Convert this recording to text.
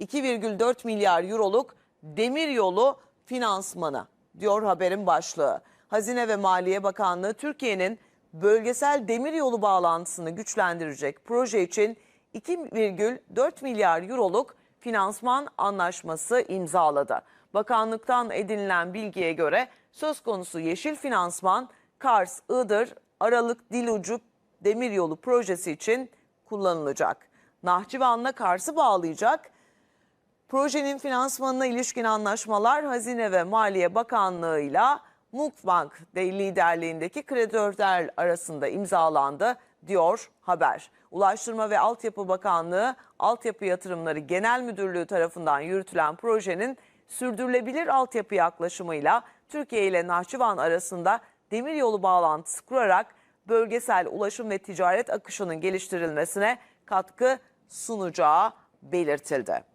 2,4 milyar euroluk demiryolu finansmanı diyor haberin başlığı. Hazine ve Maliye Bakanlığı Türkiye'nin bölgesel demiryolu bağlantısını güçlendirecek proje için 2,4 milyar euroluk finansman anlaşması imzaladı. Bakanlıktan edinilen bilgiye göre söz konusu yeşil finansman Kars, Iğdır, Aralık, Dilucu demiryolu projesi için kullanılacak. Nahçıvan'la Kars'ı bağlayacak Projenin finansmanına ilişkin anlaşmalar Hazine ve Maliye Bakanlığı'yla Mukbank de liderliğindeki kreditörler arasında imzalandı diyor haber. Ulaştırma ve Altyapı Bakanlığı Altyapı Yatırımları Genel Müdürlüğü tarafından yürütülen projenin sürdürülebilir altyapı yaklaşımıyla Türkiye ile Nahçıvan arasında demiryolu bağlantısı kurarak bölgesel ulaşım ve ticaret akışının geliştirilmesine katkı sunacağı belirtildi.